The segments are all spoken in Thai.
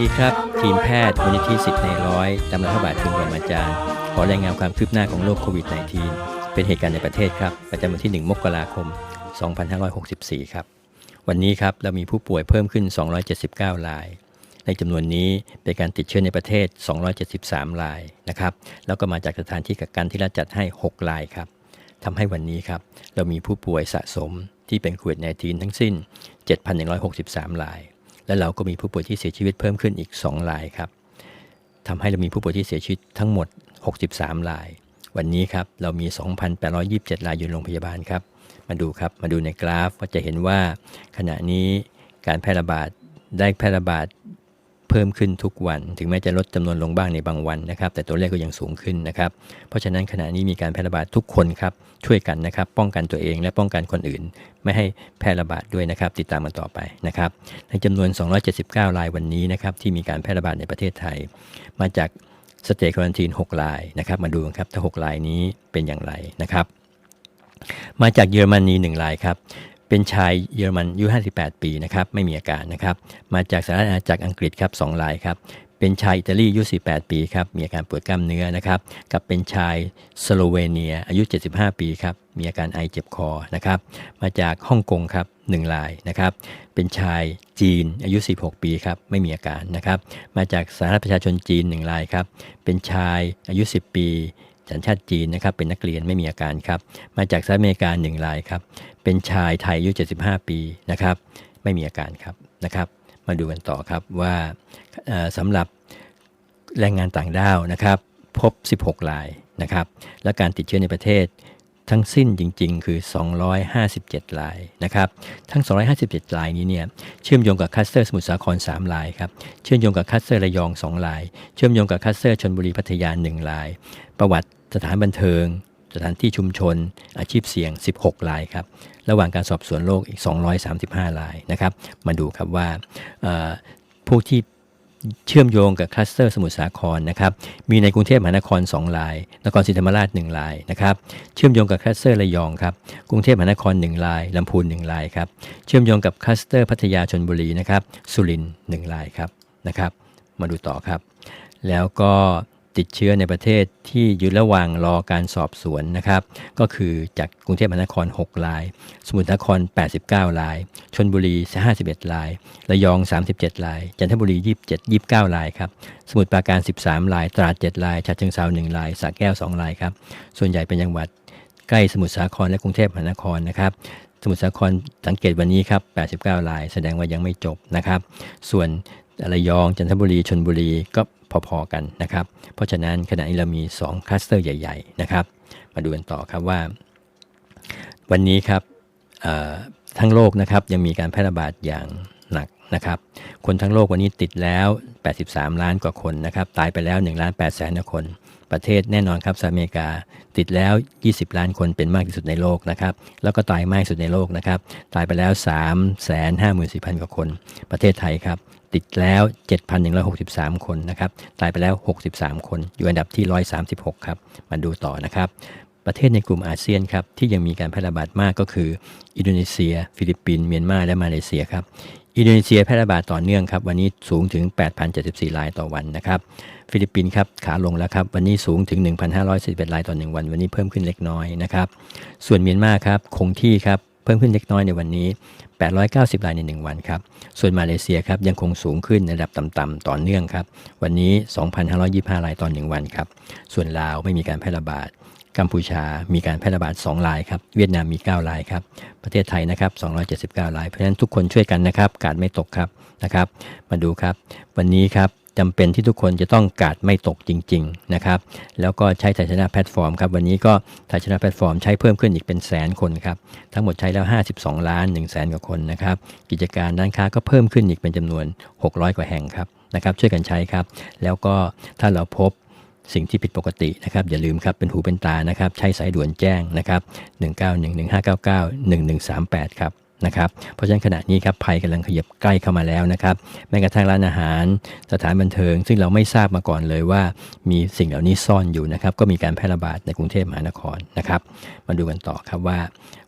ดีครับ ทีมแพทย์มูลนิธิสิทธิ์ในร้อยตำรับพระบาททุนบรมอาจารย์ ขอรายงานความคืบหน้าของโรคโควิด -19 เป็นเหตุการณ์ในประเทศครับ ประจำวันที่ 1 มกราคม 2564 ครับ วันนี้ครับ เรามีผู้ป่วยเพิ่มขึ้น 279 ราย ในจำนวนนี้เป็นการติดเชื้อในประเทศ 273 รายนะครับ แล้วก็มาจากสถานที่กักกันที่รัฐจัดให้ 6 รายครับทำให้วันนี้ครับ เรามีผู้ป่วยสะสมที่เป็นโควิด -19 ทั้งสิ้น 7,163 ราย และเราก็มีผู้ป่วยที่เสียชีวิตเพิ่มขึ้นอีก 2 รายครับทำให้เรามีผู้ป่วยที่เสียชีวิตทั้งหมด 63 ราย วันนี้ครับเรามี 2,827 รายอยู่โรงพยาบาลครับ มาดูครับมาดูในกราฟก็จะเห็นว่าขณะนี้การแพร่ระบาดได้แพร่ระบาด เพิ่มขึ้นทุกวัน ถึงแม้จะลดจำนวนลงบ้างในบางวันนะครับ แต่ตัวเลขก็ยังสูงขึ้นนะครับ เพราะฉะนั้นขณะนี้มีการแพร่ระบาดทุกคนครับช่วยกันนะครับ ป้องกันตัวเองและป้องกันคนอื่น ไม่ให้แพร่ระบาดด้วยนะครับ ติดตามมาต่อไปนะครับในจำนวน 279 รายวันนี้นะครับที่มีการแพร่ระบาดในประเทศไทย มาจากสเตจควอนตีน6รายนะครับมาดูครับถ้า6รายนี้เป็นอย่างไรนะครับมาจากเยอรมนี1รายครับ เป็นชายเยอรมันอายุ 58 ปีนะครับไม่มีอาการนะครับมาจากสหรัฐอาณาจักรอังกฤษครับ2รายครับเป็นชายอิตาลีอายุ48ปีครับมีอาการปวดกล้ามเนื้อนะครับกับเป็นชายสโลเวเนียอายุ 75 ปีครับมีอาการไอเจ็บคอนะครับมาจากฮ่องกงครับ1รายนะครับเป็นชายจีนอายุ46ปีครับไม่มีอาการนะครับมาจากสหรัฐประชาชนจีน 1 รายครับเป็นชายอายุ 10 ปี สัญชาติจีนนะครับเป็นนักเรียนไม่มีอาการครับ มาจากสหรัฐอเมริกา1รายครับ เป็นชายไทยอายุ 75 ปีนะครับ ไม่มีอาการครับนะครับ มาดูกันต่อครับว่าสำหรับแรงงานต่างด้าวนะครับ พบ 16รายนะครับ และการติดเชื้อในประเทศทั้งสิ้นจริงๆ คือ 257รายนะครับ ทั้ง 257รายนี้เนี่ย เชื่อมโยงกับคัสเตอร์สมุทรสาคร3รายครับ เชื่อมโยงกับคัสเตอร์ระยอง2ราย เชื่อมโยงกับคัสเตอร์ชนบุรีพัทยา1ราย ประวัติ สถานบันเทิง สถานที่ชุมชน อาชีพเสี่ยง 16รายครับ ระหว่างการสอบสวนโรคอีก 235รายนะครับ มาดูครับว่าผู้ที่เชื่อมโยงกับคลัสเตอร์สมุทรสาครนะครับ มีในกรุงเทพมหานคร 2 ราย นครศรีธรรมราช 1 รายนะครับ เชื่อมโยงกับคลัสเตอร์ระยองครับ กรุงเทพมหานคร 1 ราย ลำพูน 1 รายครับ เชื่อมโยงกับคลัสเตอร์พัทยาชนบุรีนะครับ สุรินทร์1รายครับนะครับ มาดูต่อครับ แล้วก็ ติดเชื้อในประเทศที่อยู่ระหว่างรอการสอบสวนนะครับ ก็คือจากกรุงเทพมหานคร 6 ราย สมุทรสาคร 89 ราย ชนบุรี 51 ราย ระยอง 37 ราย จันทบุรี 27 29 รายครับ สมุทรปราการ 13 ราย ตราด 7 รายฉะเชิงเทรา1รายสระแก้ว 2 รายครับ ส่วนใหญ่เป็นจังหวัดใกล้สมุทรสาครและกรุงเทพมหานครนะครับสมุทรสาครสังเกตวันนี้ครับ 89 ราย แสดงว่ายังไม่จบนะครับ ส่วนระยอง จันทบุรี ชนบุรี ก็ พอๆกันนะครับ เพราะฉะนั้นขณะนี้เรามี 2 คลัสเตอร์ใหญ่ ๆ นะครับ มาดูกันต่อครับว่า วันนี้ครับทั้งโลกนะครับยังมีการแพร่ระบาดอย่างหนักนะครับ คนทั้งโลกวันนี้ติดแล้ว 83 ล้านกว่าคนนะครับ ตายไปแล้ว1ล้าน8แสนคน ประเทศแน่นอนครับสหรัฐอเมริกาติดแล้ว 20 ล้านคนเป็นมากที่สุดในโลกนะครับ แล้วก็ตายมากที่สุดในโลกนะครับ ตายไปแล้ว 3 5 4 0 0 0 กว่าคน ประเทศไทยครับ ติดแล้ว 7,163 คนนะครับตายไปแล้ว 63 คน อยู่อันดับที่ 136 ครับ มาดูต่อนะครับ ประเทศในกลุ่มอาเซียนครับ ที่ยังมีการแพร่ระบาดมากก็คือ อินโดนีเซีย ฟิลิปปินส์เมียนมาและมาเลเซียครับอินโดนีเซียแพร่ระบาดต่อเนื่องครับ วันนี้สูงถึง 8,074รายต่อวันนะครับฟิลิปปินส์ครับขาลงแล้วครับ วันนี้สูงถึง 1,541รายต่อ 1 วัน วันนี้เพิ่มขึ้นเล็กน้อยนะครับส่วนเมียนมาครับคงที่ครับ พิ่มขึ้นเล็กน้อยในวันนี้ 890 รายใน 1 วันครับ ส่วนมาเลเซียครับยังคงสูงขึ้นในระดับต่ำๆต่อเนื่องครับ วันนี้ 2,525 รายต่อ 1 วันครับ ส่วนลาวไม่มีการแพร่ระบาด กัมพูชามีการแพร่ระบาด 2 รายครับ เวียดนามมี 9 รายครับ ประเทศไทยนะครับ 279 ราย เพราะฉะนั้นทุกคนช่วยกันนะครับ กาดไม่ตกครับนะครับ มาดูครับ วันนี้ครับ จำเป็นที่ทุกคนจะต้องกาดไม่ตกจริงๆนะครับแล้วก็ใช้ไทยชนะแพลตฟอร์มครับวันนี้ก็ไทยชนะแพลตฟอร์มใช้เพิ่มขึ้นอีกเป็นแสนคนครับทั้งหมดใช้แล้ว 52 ล้าน1แสนกว่าคนนะครับกิจการด้านค้าก็เพิ่มขึ้นอีกเป็นจำนวน 600 กว่าแห่งครับนะครับช่วยกันใช้ครับ แล้วก็ถ้าเราพบสิ่งที่ผิดปกตินะครับอย่าลืมครับเป็นหูเป็นตานะครับใช้สายด่วนแจ้งนะครับ 191 1599 1138 ครับ นะครับเพราะฉะนั้นขณะนี้ครับภัยกำลังขยับใกล้เข้ามาแล้วนะครับแม้กระทั่งร้านอาหาร สถานบันเทิง ซึ่งเราไม่ทราบมาก่อนเลยว่า มีสิ่งเหล่านี้ซ่อนอยู่นะครับก็มีการแพร่ระบาดในกรุงเทพมหานครนะครับมาดูกันต่อครับว่า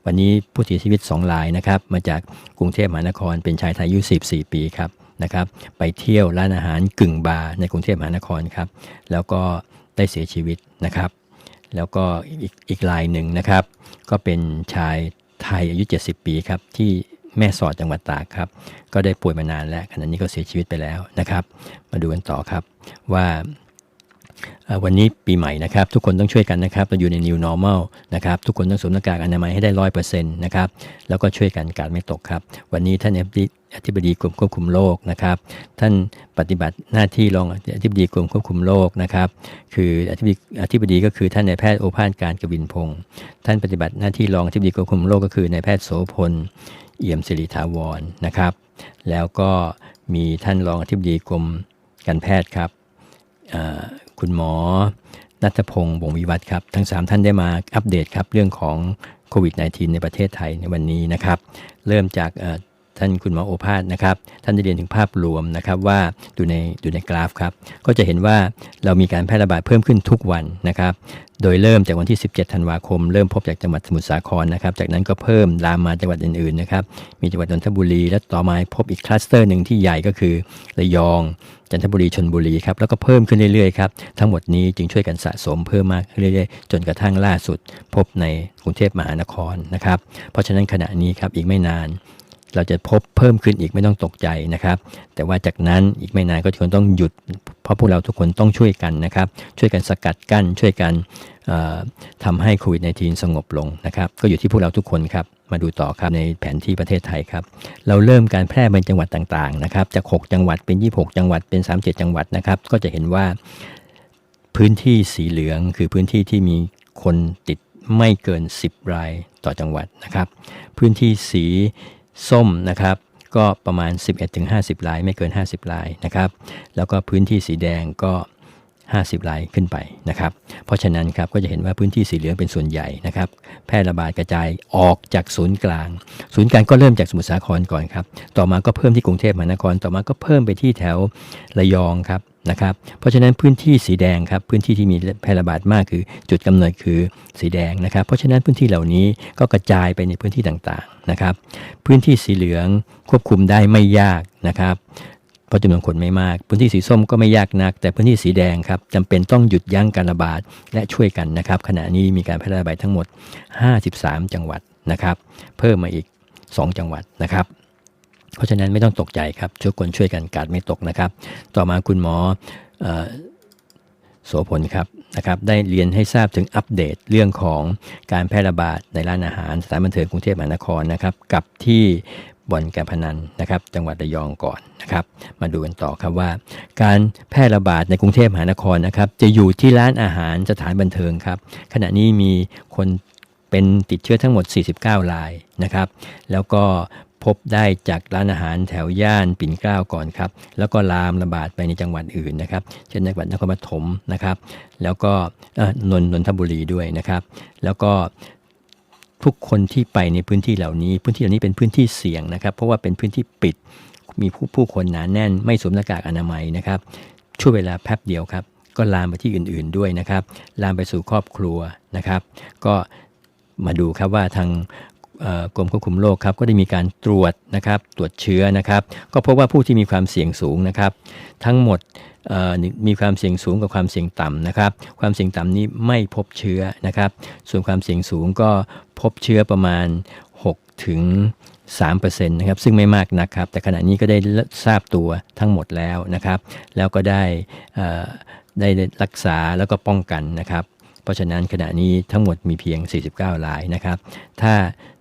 วันนี้ผู้เสียชีวิต2รายนะครับมาจากกรุงเทพมหานครเป็นชายไทยอายุ14 ปีครับนะครับไปเที่ยวร้านอาหารกึ่งบาร์ในกรุงเทพมหานครครับแล้วก็ได้เสียชีวิตนะครับ แล้วก็อีกอีกรายหนึ่งนะครับ ก็เป็นชาย ไทยอายุ 70 ปีครับที่แม่สอดจังหวัดตากครับ ก็ได้ป่วยมานานแล้วขณะนี้ก็เสียชีวิตไปแล้วนะครับ มาดูกันต่อครับว่าวันนี้ปีใหม่นะครับ ทุกคนต้องช่วยกันนะครับเราอยู่ใน new normal นะครับ ทุกคนต้องสวมหน้ากากอนามัยให้ได้ร้อยเปอร์เซ็นต์นะครับ แล้วก็ช่วยกันการไม่ตกครับ วันนี้ท่าน อธิบดีกรมควบคุมโรคนะครับ ท่านปฏิบัติหน้าที่รองอธิบดีกรมควบคุมโรคนะครับ คืออธิบดีอธิบดีก็คือท่านนายแพทย์โอภาสการกวินพงศ์ท่านปฏิบัติหน้าที่รองอธิบดีกรมควบคุมโรคก็คือนายแพทย์โสพลเอี่ยมสิริถาวรนะครับ แล้วก็มีท่านรองอธิบดีกรมการแพทย์ครับคุณหมอนัทพงศ์วงวิวัฒน์ครับ ทั้ง 3 ท่านได้มาอัปเดตครับ เรื่องของโควิด -19 ในประเทศไทยในวันนี้นะครับ เริ่มจากเอ่อ ท่านคุณหมอโอภาสนะครับ ท่านได้เรียนถึงภาพรวมนะครับว่าดูในดูในกราฟครับ ก็จะเห็นว่าเรามีการแพร่ระบาดเพิ่มขึ้นทุกวันนะครับ โดยเริ่มจากวันที่ 17 ธันวาคม เริ่มพบจากจังหวัดสมุทรสาครนะครับ จากนั้นก็เพิ่มลามมาจังหวัดอื่นๆนะครับ มีจังหวัดนนทบุรี และต่อมาพบอีกคลัสเตอร์หนึ่งที่ใหญ่ก็คือระยอง จันทบุรีชนบุรีครับ แล้วก็เพิ่มขึ้นเรื่อยๆครับ ทั้งหมดนี้จึงช่วยกันสะสมเพิ่มมากเรื่อยๆ จนกระทั่งล่าสุด พบในกรุงเทพมหานครนะครับ เพราะฉะนั้นขณะนี้ครับอีกไม่นาน เราจะพบเพิ่มขึ้นอีกไม่ต้องตกใจนะครับ แต่ว่าจากนั้นอีกไม่นานก็ควรต้องหยุด เพราะพวกเราทุกคนต้องช่วยกันนะครับ ช่วยกันสกัดกั้น ช่วยกันเอ่อทำให้โควิด -19 สงบลงนะครับ ก็อยู่ที่พวกเราทุกคนครับ มาดูต่อครับในแผนที่ประเทศไทยครับ เราเริ่มการแพร่เป็นจังหวัดต่างๆนะครับ จาก 6 จังหวัดเป็น 26 จังหวัดเป็น 37 จังหวัดนะครับ ก็จะเห็นว่าพื้นที่สีเหลืองคือพื้นที่ที่มีคนติดไม่เกิน 10 รายต่อจังหวัดนะครับ พื้นที่สี ส้มนะครับ ก็ประมาณ 11-50ราย ไม่เกิน 50รายนะครับ แล้วก็พื้นที่สีแดงก็ 50รายขึ้นไปนะครับ เพราะฉะนั้นครับก็จะเห็นว่าพื้นที่สีเหลืองเป็นส่วนใหญ่นะครับ แพร่ระบาดกระจายออกจากศูนย์กลาง ศูนย์กลางก็เริ่มจากสมุทรสาครก่อนครับ ต่อมาก็เพิ่มที่กรุงเทพมหานคร ต่อมาก็เพิ่มไปที่แถวระยองครับ นะครับ เพราะฉะนั้นพื้นที่สีแดงครับพื้นที่ที่มีแพร่ระบาดมากคือจุดกำเนิดคือสีแดงนะครับ เพราะฉะนั้นพื้นที่เหล่านี้ก็กระจายไปในพื้นที่ต่างๆนะครับ พื้นที่สีเหลืองควบคุมได้ไม่ยากนะครับเพราะจำนวนคนไม่มาก พื้นที่สีส้มก็ไม่ยากนัก แต่พื้นที่สีแดงครับจำเป็นต้องหยุดยั้งการระบาดและช่วยกันนะครับ ขณะนี้มีการแพร่ระบาดทั้งหมด 53 จังหวัดนะครับ เพิ่มมาอีก 2 จังหวัดนะครับ เพราะฉะนั้นไม่ต้องตกใจครับทุกคนช่วยกันกาดไม่ตกนะครับ ต่อมาคุณหมอเอ่อโสพลครับนะครับได้เรียนให้ทราบถึงอัปเดตเรื่องของการแพร่ระบาดในร้านอาหารสถานบันเทิงกรุงเทพมหานครนะครับกับที่บ่อนการพนันนะครับจังหวัดระยองก่อนนะครับมาดูกันต่อครับว่า การแพร่ระบาดในกรุงเทพมหานครนะครับจะอยู่ที่ร้านอาหารสถานบันเทิงครับขณะนี้มีคนเป็นติดเชื้อทั้งหมด 49 รายนะครับ แล้วก็ พบได้จากร้านอาหารแถวย่านปิ่นเกล้าก่อนครับ แล้วก็ลามระบาดไปในจังหวัดอื่นนะครับ เช่นจังหวัดนครปฐมนะครับ แล้วก็นนนนทบุรีด้วยนะครับ แล้วก็ทุกคนที่ไปในพื้นที่เหล่านี้ พื้นที่เหล่านี้เป็นพื้นที่เสี่ยงนะครับ เพราะว่าเป็นพื้นที่ปิด มีผู้ผู้คนหนาแน่น ไม่สวมหน้ากากอนามัยนะครับ ช่วงเวลาแป๊บเดียวครับ ก็ลามไปที่อื่นๆด้วยนะครับ ลามไปสู่ครอบครัวนะครับ ก็มาดูครับว่าทาง กรมควบคุมโรคครับก็ได้มีการตรวจนะครับตรวจเชื้อนะครับ ก็พบว่าผู้ที่มีความเสี่ยงสูงนะครับ ทั้งหมดมีความเสี่ยงสูงกับความเสี่ยงต่ำนะครับ ความเสี่ยงต่ำนี้ไม่พบเชื้อนะครับ ส่วนความเสี่ยงสูงก็พบเชื้อประมาณ 6 ถึง3%นะครับซึ่งไม่มากนะครับ แต่ขณะนี้ก็ได้ทราบตัวทั้งหมดแล้วนะครับ แล้วก็ได้ได้รักษาแล้วก็ป้องกันนะครับ เพราะฉะนั้นขณะนี้ทั้งหมดมีเพียง 49 รายนะครับ ถ้า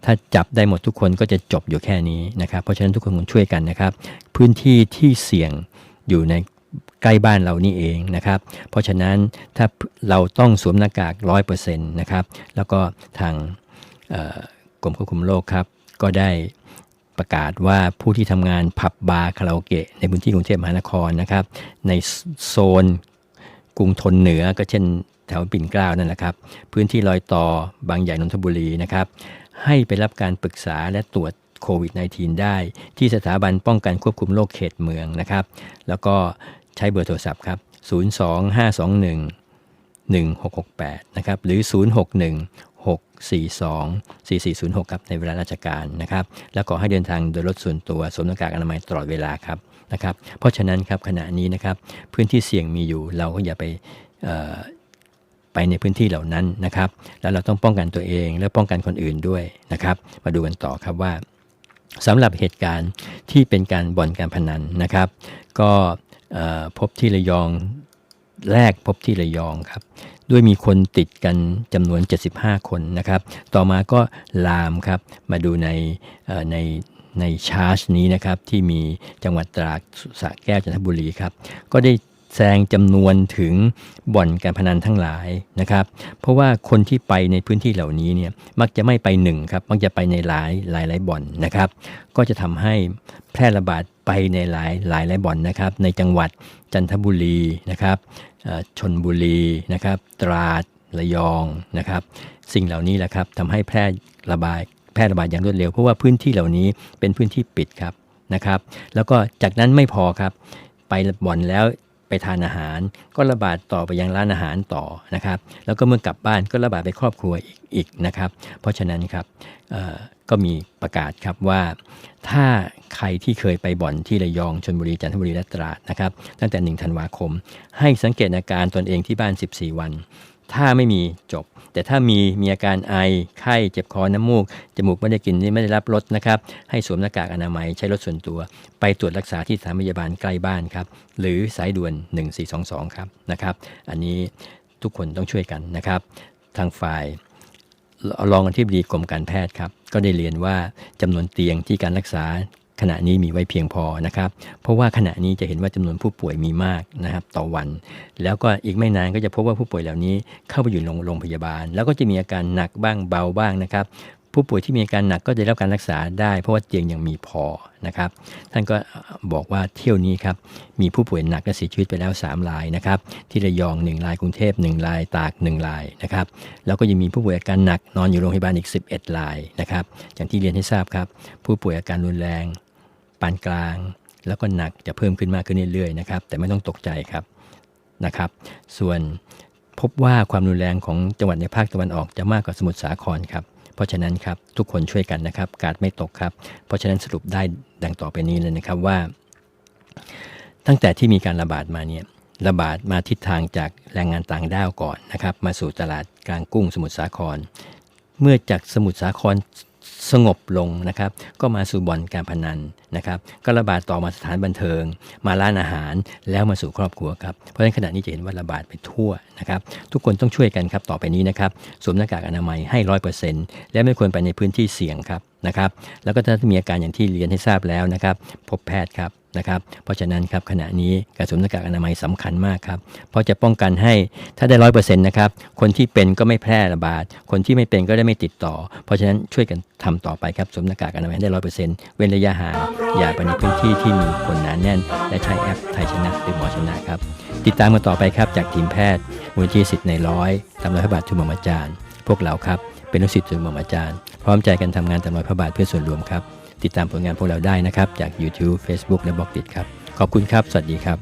ถ้าจับได้หมดทุกคนก็จะจบอยู่แค่นี้นะครับ เพราะฉะนั้นทุกคนช่วยกันนะครับ พื้นที่ที่เสี่ยงอยู่ในใกล้บ้านเรานี่เองนะครับ เพราะฉะนั้นถ้าเราต้องสวมหน้ากาก 100%นะครับ แล้วก็ทางกรมควบคุมโรคครับ ก็ได้ประกาศว่าผู้ที่ทำงานผับบาร์คาราโอเกะในพื้นที่กรุงเทพมหานครนะครับ ในโซนกรุงทนเหนือก็เช่น แถวปิ่นเกล้านั่นแหละครับ พื้นที่รอยต่อบางใหญ่นนทบุรีนะครับ ให้ไปรับการปรึกษาและตรวจโควิด -19 ได้ ที่สถาบันป้องกันควบคุมโรคเขตเมืองนะครับ แล้วก็ใช้เบอร์โทรศัพท์ครับ 02521 1668 นะครับ หรือ 061 642 4406 ครับ ในเวลาราชการนะครับ แล้วก็ให้เดินทางโดยรถส่วนตัวสวมหน้ากากอนามัยตลอดเวลาครับนะครับ เพราะฉะนั้นครับขณะนี้นะครับ พื้นที่เสี่ยงมีอยู่เราก็อย่าไปเไปในพื้นที่เหล่านั้นนะครับ แล้วเราต้องป้องกันตัวเองและป้องกันคนอื่นด้วยนะครับ มาดูกันต่อครับว่าสำหรับเหตุการณ์ที่เป็นการบ่อนการพนันนะครับ ก็พบที่ระยองแรกพบที่ระยองครับ ด้วยมีคนติดกันจำนวน 75 คนนะครับ ต่อมาก็ลามครับ มาดูในในในชาร์จนี้นะครับที่มีจังหวัดตราดสระแก้วจันทบุรีครับ ก็ได้ แซงจำนวนถึงบ่อนการพนันทั้งหลายนะครับ เพราะว่าคนที่ไปในพื้นที่เหล่านี้เนี่ยมักจะไม่ไปหนึ่งครับมักจะไปในหลายหลายหลายบ่อนนะครับ ก็จะทำให้แพร่ระบาดไปในหลายหลายหลายบ่อนนะครับ ในจังหวัดจันทบุรีนะครับชนบุรีนะครับ ตราดระยองนะครับ สิ่งเหล่านี้แหละครับทำให้แพร่ระบาดแพร่ระบาดอย่างรวดเร็ว เพราะว่าพื้นที่เหล่านี้เป็นพื้นที่ปิดครับนะครับ แล้วก็จากนั้นไม่พอครับ ไปบ่อนแล้ว ไปทานอาหาร ก็ระบาดต่อไปยังร้านอาหารต่อนะครับ แล้วก็เมื่อกลับบ้านก็ระบาดไปครอบครัวอีกอีกนะครับ เพราะฉะนั้นครับก็มีประกาศครับว่าถ้าใครที่เคยไปบ่อนที่ระยองชนบุรีจันทบุรีและตราดนะครับ ตั้งแต่ 1 ธันวาคม ให้สังเกตอาการตนเองที่บ้าน 14 วัน ถ้าไม่มีจบ แต่ถ้ามีมีอาการไอไข้เจ็บคอน้ำมูก จมูกไม่ได้กลินนี่ไม่ได้รับรสนะครับ ให้สวมหน้ากากอนามัยใช้รถส่วนตัว ไปตรวจรักษาที่สถานพยาบาลใกล้บ้านครับ หรือสายด่วน 1422 ครับนะครับ อันนี้ทุกคนต้องช่วยกันนะครับ ทางฝ่ายรองอธิบดีกรมการแพทย์ครับ ก็ได้เรียนว่าจำนวนเตียงที่การรักษา ขณะนี้มีไว้เพียงพอนะครับ เพราะว่าขณะนี้จะเห็นว่าจำนวนผู้ป่วยมีมากนะครับต่อวัน แล้วก็อีกไม่นานก็จะพบว่าผู้ป่วยเหล่านี้เข้าไปอยู่โรงงพยาบาล แล้วก็จะมีอาการหนักบ้างเบาบ้างนะครับผู้ป่วยที่มีอาการหนักก็จะรับการรักษาได้เพราะว่าเตียงยังมีพอนะครับ ท่านก็บอกว่าเที่ยวนี้ครับมีผู้ป่วยหนักและเสียชีวิตไปแล้ว 3 รายนะครับ ที่ระยอง 1 รายกรุงเทพ1รายตาก 1 รายนะครับแล้วก็ยังมีผู้ป่วยอาการหนักนอนอยู่โรงพยาบาลอีก 11 รายนะครับ อย่างที่เรียนให้ทราบครับ ผู้ป่วยอาการรุนแรง ปานกลาง แล้วก็หนักจะเพิ่มขึ้นมากขึ้นเรื่อยๆนะครับแต่ไม่ต้องตกใจครับนะครับ ส่วนพบว่าความรุนแรงของจังหวัดในภาคตะวันออกจะมากกว่าสมุทรสาครครับเพราะฉะนั้นครับทุกคนช่วยกันนะครับ การไม่ตกครับ เพราะฉะนั้นสรุปได้ดังต่อไปนี้เลยนะครับว่า ตั้งแต่ที่มีการระบาดมาเนี่ยระบาดมาทิศทางจากแรงงานต่างด้าวก่อนนะครับ มาสู่ตลาดกลางกุ้งสมุทรสาคร เมื่อจากสมุทรสาคร สงบลงนะครับ ก็มาสู่บ่อนการพนันนะครับ ก็ระบาดต่อมาสถานบันเทิง มาร้านอาหารแล้วมาสู่ครอบครัวครับ เพราะฉะนั้นขณะนี้จะเห็นว่าระบาดไปทั่วนะครับ ทุกคนต้องช่วยกันครับต่อไปนี้นะครับสวมหน้ากากอนามัยให้ร้อยเปอร์เซ็นต์และไม่ควรไปในพื้นที่เสี่ยงครับ นะครับแล้วก็ถ้ามีอาการอย่างที่เรียนให้ทราบแล้วนะครับ พบแพทย์ครับนะครับเพราะฉะนั้นครับขณะนี้การสวมหน้ากากอนามัยสำคัญมากครับเพราะจะป้องกันให้ถ้าได้ร้อยเปอร์เซ็นต์นะครับคนที่เป็นก็ไม่แพร่ระบาด คนที่ไม่เป็นก็ได้ไม่ติดต่อ เพราะฉะนั้นช่วยกันทำต่อไปครับสวมหน้ากากอนามัยได้ร้อยเปอร์เซ็นต์เว้นระยะห่างอย่าไปในพื้นที่ที่มีคนหนาแน่น และใช้แอปไทยชนะหรือหมอชนะครับติดตามกันต่อไปครับจากทีมแพทย์มูลที่สิทธิ์ในร้อยตามรอยพระบาททุนบอาจารย์ พวกเราครับเป็นลูกศิษย์ทุนบอาจารย์ ร้อมใจกันทำงานตามรอยพระบาทเพื่อส่วนรวมครับ ติดตามผลงานพวกเราได้นะครับ จาก YouTube Facebook และบล็อกดิครับ ขอบคุณครับ สวัสดีครับ